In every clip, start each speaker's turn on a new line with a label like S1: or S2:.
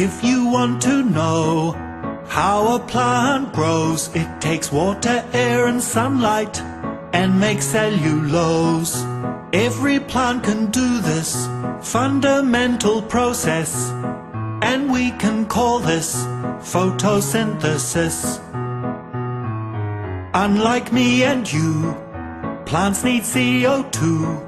S1: If you want to know how a plant grows, it takes water, air, and sunlight and makes cellulose. Every plant can do this fundamental process, and we can call this photosynthesis. Unlike me and you, plants need CO2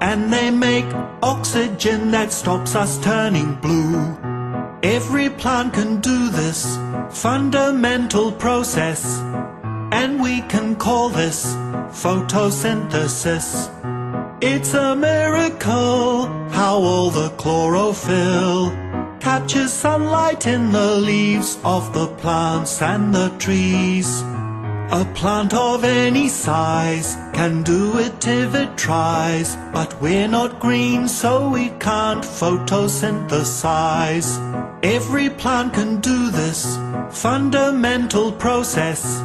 S1: and they make oxygen that stops us turning blue. Every plant can do this fundamental process, and we can call this photosynthesis. It's a miracle how all the chlorophyll captures sunlight in the leaves of the plants and the trees. A plant of any size can do it if it tries, but we're not green so we can't photosynthesize. Every plant can do this fundamental process,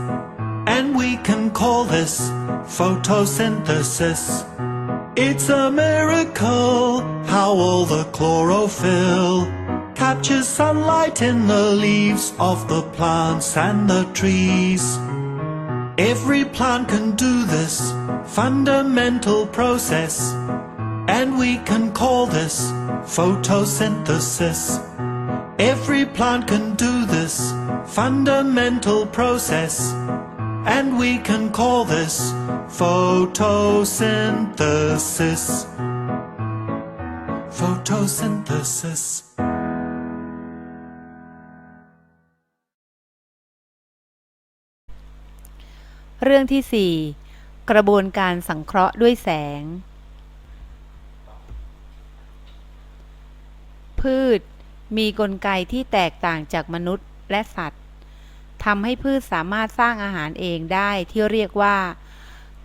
S1: and we can call this photosynthesis. It's a miracle how all the chlorophyll captures sunlight in the leaves of the plants and the trees. Every plant can do this fundamental process, and we can call this photosynthesis. Every plant can do this fundamental process, and we can call this photosynthesis. Photosynthesis.
S2: เรื่องที่ 4 กระบวนการสังเคราะห์ด้วยแสง พืชมีกลไกที่แตกต่างจากมนุษย์และสัตว์ทำให้พืชสามารถสร้างอาหารเองได้ที่เรียกว่า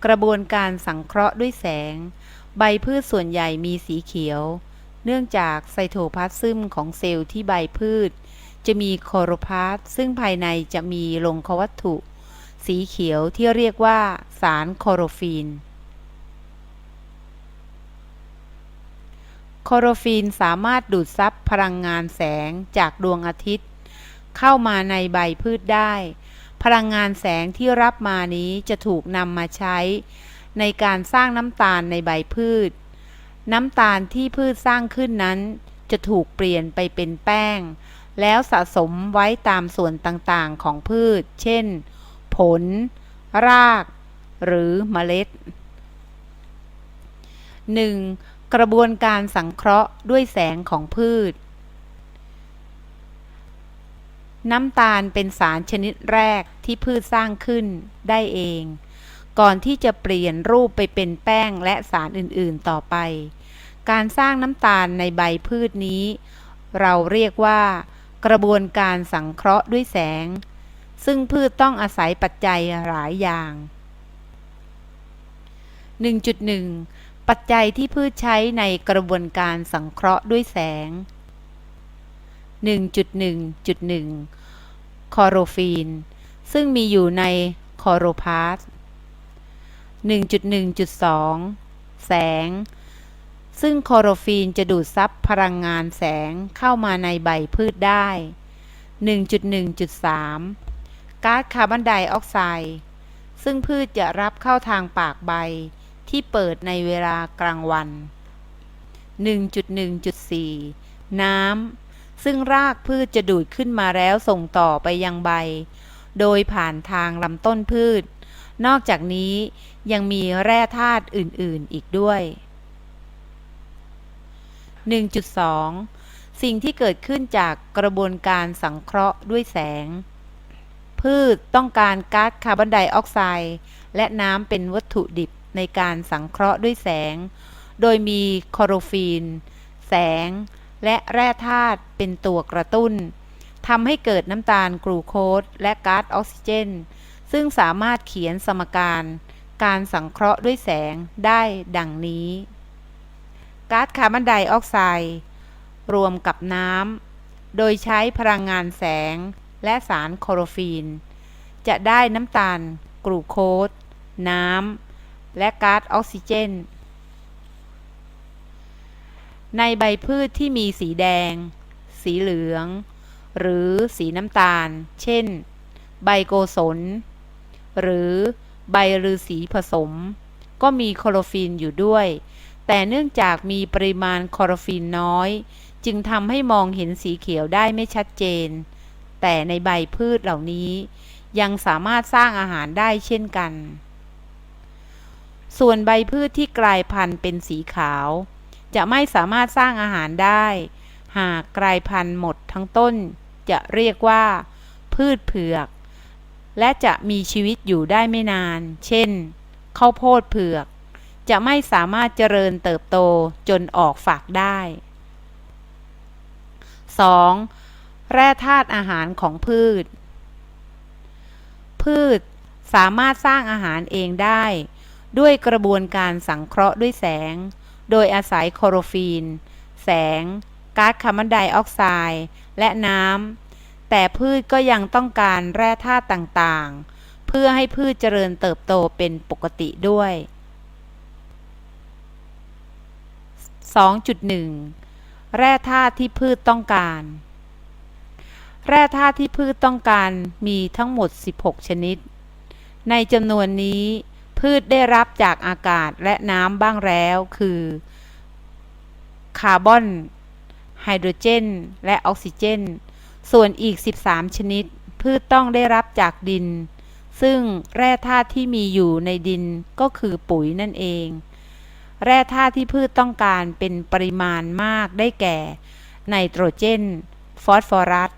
S2: กระบวนการสังเคราะห์ด้วยแสง ใบพืชส่วนใหญ่มีสีเขียว เนื่องจากไซโทพลาซึมของเซลล์ที่ใบพืช จะมีโคโรพลาสซึ่งภายในจะมีลงควัตถุ สีเขียวที่เรียกว่าสารโคโรฟีน โคโรฟีนสามารถดูดซับพลังงานแสงจากดวงอาทิตย์ เข้ามาในใบพืชได้ พลังงานแสงที่รับมานี้จะถูกนำมาใช้ ในการสร้างน้ำตาลในใบพืช น้ำตาลที่พืชสร้างขึ้นนั้น จะถูกเปลี่ยนไปเป็นแป้ง แล้วสะสมไว้ตามส่วนต่างๆของพืช เช่น ผล ราก หรือเมล็ด 1. กระบวนการสังเคราะห์ด้วยแสงของพืช น้ำตาลเป็นสารชนิดแรกที่พืชสร้างขึ้นได้เอง ก่อนที่จะเปลี่ยนรูปไปเป็นแป้งและสารอื่น ๆ ต่อไป การสร้างน้ำตาลในใบพืชนี้ เราเรียกว่า กระบวนการสังเคราะห์ด้วยแสง ซึ่งพืชต้องอาศัยปัจจัยหลายอย่าง 1.1 ปัจจัยที่พืชใช้ในกระบวนการสังเคราะห์ด้วยแสง 1.1.1 คอโรฟีน ซึ่งมีอยู่ในคอโรพาส1.1.2 แสง ซึ่งคอโรฟีนจะดูดซับพลังงานแสงเข้ามาในใบพืชได้ 1.1.3 ก๊าซคาร์บอนไดออกไซด์ซึ่งพืชจะรับเข้าทางปากใบที่เปิดในเวลากลางวัน 1.1.4 น้ำ ซึ่งรากพืชจะดูดขึ้นมาแล้วส่งต่อไปยังใบ โดยผ่านทางลำต้นพืช นอกจากนี้ยังมีแร่ธาตุอื่น ๆ อีกด้วย 1.2 สิ่งที่เกิดขึ้นจากกระบวนการสังเคราะห์ด้วยแสง พืชต้องการก๊าซคาร์บอนไดออกไซด์และน้ำเป็นวัตถุดิบในการสังเคราะห์ด้วยแสง โดยมีคอโรฟีน แสง และแร่ธาตุเป็นตัวกระตุ้นทำให้เกิดน้ำตาลกลูโคสและก๊าซออกซิเจน ซึ่งสามารถเขียนสมการ การสังเคราะห์ด้วยแสงได้ดังนี้ ก๊าซคาร์บอนไดออกไซด์รวมกับน้ำ โดยใช้พลังงานแสง และสารโคลอโรฟีน จะได้น้ำตาล กลูโคสน้ำ และก๊าซออกซิเจน ในใบพืชที่มีสีแดง สีเหลือง หรือสีน้ำตาล เช่น ใบโกศลหรือใบฤาษีผสม ก็มีคลอโรฟิลอยู่ด้วย แต่เนื่องจากมีปริมาณคลอโรฟิลน้อย จึงทำให้มองเห็นสีเขียวได้ไม่ชัดเจน แต่ในใบพืชเหล่านี้ยังสามารถสร้างอาหารได้เช่นกัน ส่วนใบพืชที่กลายพันธุ์เป็นสีขาว จะไม่สามารถสร้างอาหารได้ หากกลายพันธุ์หมดทั้งต้น จะเรียกว่า พืชเผือก และจะมีชีวิตอยู่ได้ไม่นาน เช่น ข้าวโพดเผือก จะไม่สามารถเจริญเติบโตจนออกฝักได้ 2. แร่ธาตุอาหารของพืช พืชสามารถสร้างอาหารเองได้ ด้วยกระบวนการสังเคราะห์ด้วยแสง โดยอาศัยคลอโรฟิลแสง ก๊าซคาร์บอนไดออกไซด์และน้ำ แต่พืชก็ยังต้องการแร่ธาตุต่างๆ เพื่อให้พืชเจริญเติบโตเป็นปกติด้วย 2.1 แร่ธาตุที่พืชต้องการ แร่ธาตุที่พืชต้องการมีทั้งหมด 16 ชนิด ในจำนวนนี้พืชได้รับจากอากาศและน้ำบ้างแล้วคือ คาร์บอน ไฮโดรเจน และออกซิเจน ส่วนอีก 13 ชนิด พืชต้องได้รับจากดิน ซึ่งแร่ธาตุที่มีอยู่ในดินก็คือปุ๋ยนั่นเอง แร่ธาตุที่พืชต้องการเป็นปริมาณมากได้แก่ ไนโตรเจน ฟอสฟอรัส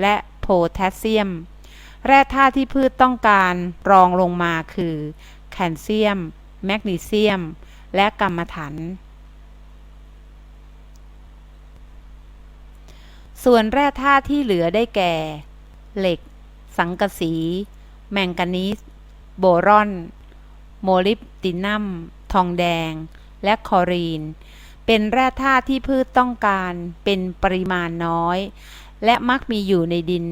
S2: และโพแทสเซียม แร่ธาตุที่พืชต้องการรองลงมาคือ แคลเซียม แมกนีเซียม และกัมมันถัน ส่วนแร่ธาตุที่เหลือได้แก่ เหล็ก สังกะสี แมงกานีสโบรอน โมลิบตินัม ทองแดง และคลอรีน เป็นแร่ธาตุที่พืชต้องการ เป็นปริมาณน้อย และมักมีอยู่ในดิน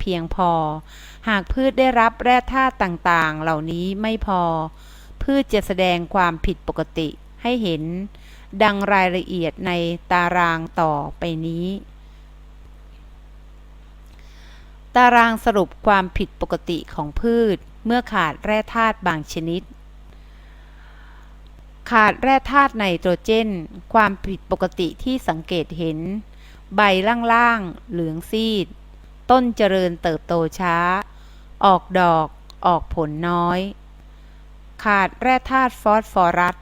S2: เพียงพอ หากพืชได้รับแร่ธาตุต่างๆ เหล่านี้ไม่พอ พืชจะแสดงความผิดปกติให้เห็น ดังรายละเอียดในตารางต่อไปนี้ ตารางสรุปความผิดปกติของพืชเมื่อขาดแร่ธาตุบางชนิด ขาดแร่ธาตุไนโตรเจน ความผิดปกติที่สังเกตเห็น ใบล่างๆ เหลืองซีด ต้นเจริญเติบโตช้า ออกดอก ออกผลน้อย ขาดแร่ธาตุฟอสฟอรัส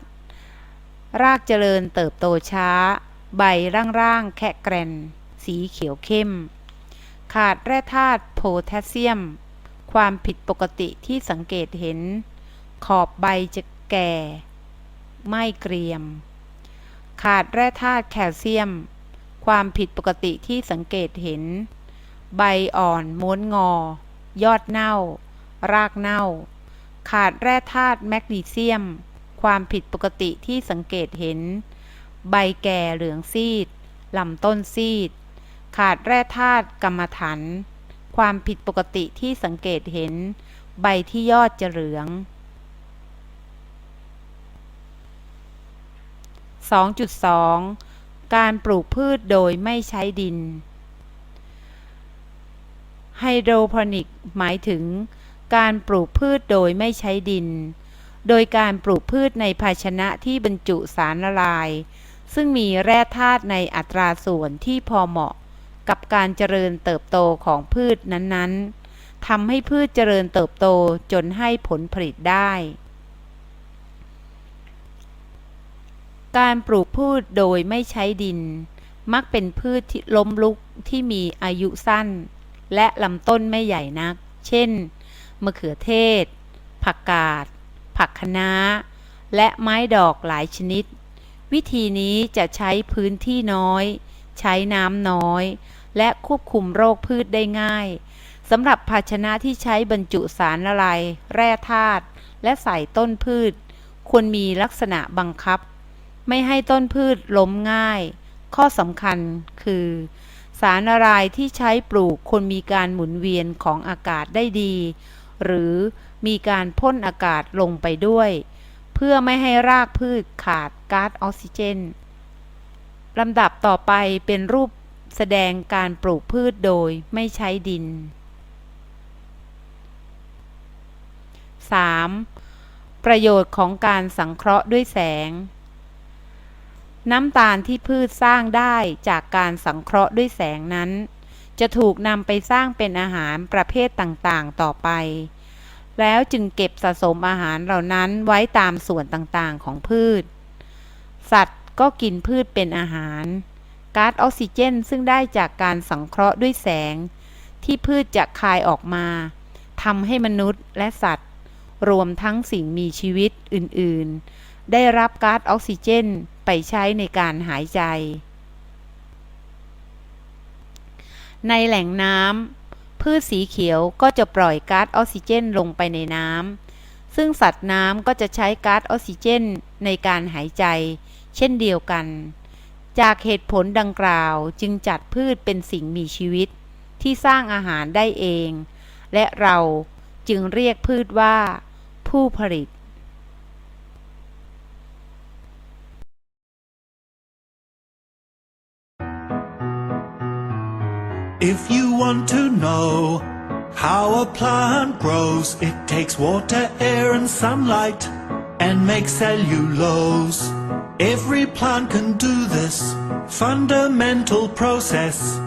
S2: รากเจริญเติบโตช้า ใบร่างๆ แคะแกรน สีเขียวเข้ม ขาดแร่ธาตุโพแทสเซียม ความผิดปกติที่สังเกตเห็น ขอบใบจะแก่ ไม่เกรียม ขาดแร่ธาตุแคลเซียม ความผิดปกติที่สังเกตเห็น ใบอ่อนม้วนงอ ยอดเน่า รากเน่า ขาดแร่ธาตุแมกนีเซียม ความผิดปกติที่สังเกตเห็น ใบแก่เหลืองซีดลำต้นซีด ขาดแร่ธาตุกรรมฐานความผิดปกติที่สังเกตเห็น ใบที่ยอดจะเหลือง 2.2 การปลูกพืชโดยไม่ใช้ดิน ไฮโดรโปนิกหมายถึง การปลูกพืชโดยไม่ใช้ดิน โดยการปลูกพืชในภาชนะที่บรรจุสารละลาย ซึ่งมีแร่ธาตุในอัตราส่วนที่พอเหมาะกับการเจริญเติบโตของพืชนั้นๆทำให้พืชเจริญเติบโตจนให้ผลผลิตได้ การปลูกพืชโดยไม่ใช้ดิน มักเป็นพืชที่ล้มลุกที่มีอายุสั้น และลำต้นไม่ใหญ่นัก เช่น มะเขือเทศ ผักกาด ผักคะน้า และไม้ดอกหลายชนิด วิธีนี้จะใช้พื้นที่น้อย ใช้น้ำน้อย และควบคุมโรคพืชได้ง่ายสำหรับภาชนะที่ใช้บรรจุสารละลาย แร่ธาตุและใส่ต้นพืช ควรมีลักษณะบังคับ ไม่ให้ต้นพืชล้มง่าย ข้อสำคัญคือ สารละลายที่ใช้ปลูกควรมีการหมุนเวียนของอากาศได้ดี หรือมีการพ่นอากาศลงไปด้วย เพื่อไม่ให้รากพืชขาดก๊าซออกซิเจนลำดับต่อไปเป็นรูปแสดงการปลูกพืชโดยไม่ใช้ดิน 3. ประโยชน์ของการสังเคราะห์ด้วยแสง น้ำตาลที่พืชสร้างได้จากการสังเคราะห์ด้วยแสงนั้น จะถูกนำไปสร้างเป็นอาหารประเภทต่างๆ ต่อไป แล้วจึงเก็บสะสมอาหารเหล่านั้นไว้ตามส่วนต่างๆของพืช สัตว์ก็กินพืชเป็นอาหาร ก๊าซออกซิเจนซึ่งได้จากการสังเคราะห์ด้วยแสง ที่พืชจะคายออกมาทำให้มนุษย์และสัตว์ รวมทั้งสิ่งมีชีวิตอื่น ๆ ได้รับก๊าซออกซิเจน ไปใช้ในการหายใจ ในแหล่งน้ำพืชสีเขียวก็จะปล่อยก๊าซออกซิเจนลงไปในน้ำซึ่งสัตว์น้ำก็จะใช้ก๊าซออกซิเจนในการหายใจ เช่นเดียวกัน จากเหตุผลดังกล่าวจึงจัดพืชเป็นสิ่งมีชีวิตที่สร้างอาหารได้เอง และเราจึงเรียกพืชว่า ผู้ผลิต
S1: If you want to know how a plant grows, it takes water, air, and sunlight and makes cellulose. Every plant can do this fundamental process,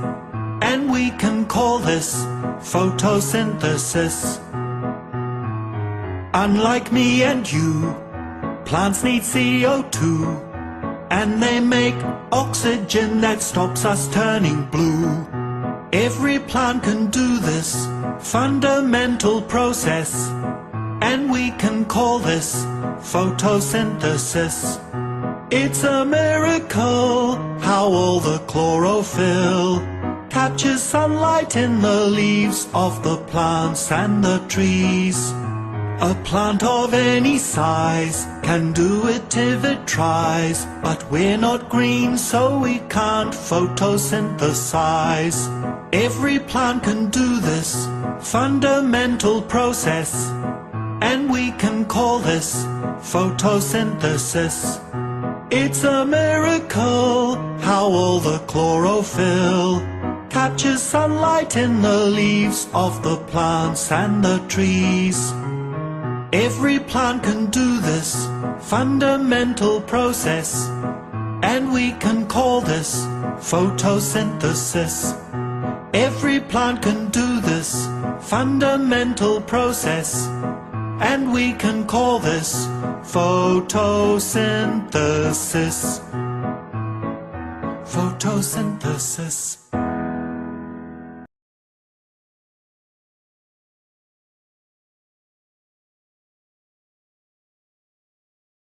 S1: and we can call this photosynthesis. Unlike me and you, plants need CO2 and they make oxygen that stops us turning blue. Every plant can do this fundamental process, and we can call this photosynthesis. It's a miracle how all the chlorophyll catches sunlight in the leaves of the plants and the trees. A plant of any size can do it if it tries, but we're not green so we can't photosynthesize. Every plant can do this fundamental process, and we can call this photosynthesis. It's a miracle how all the chlorophyll catches sunlight in the leaves of the plants and the trees. Every plant can do this fundamental process, and we can call this photosynthesis. Every plant can do this fundamental process, and we can call this photosynthesis. Photosynthesis.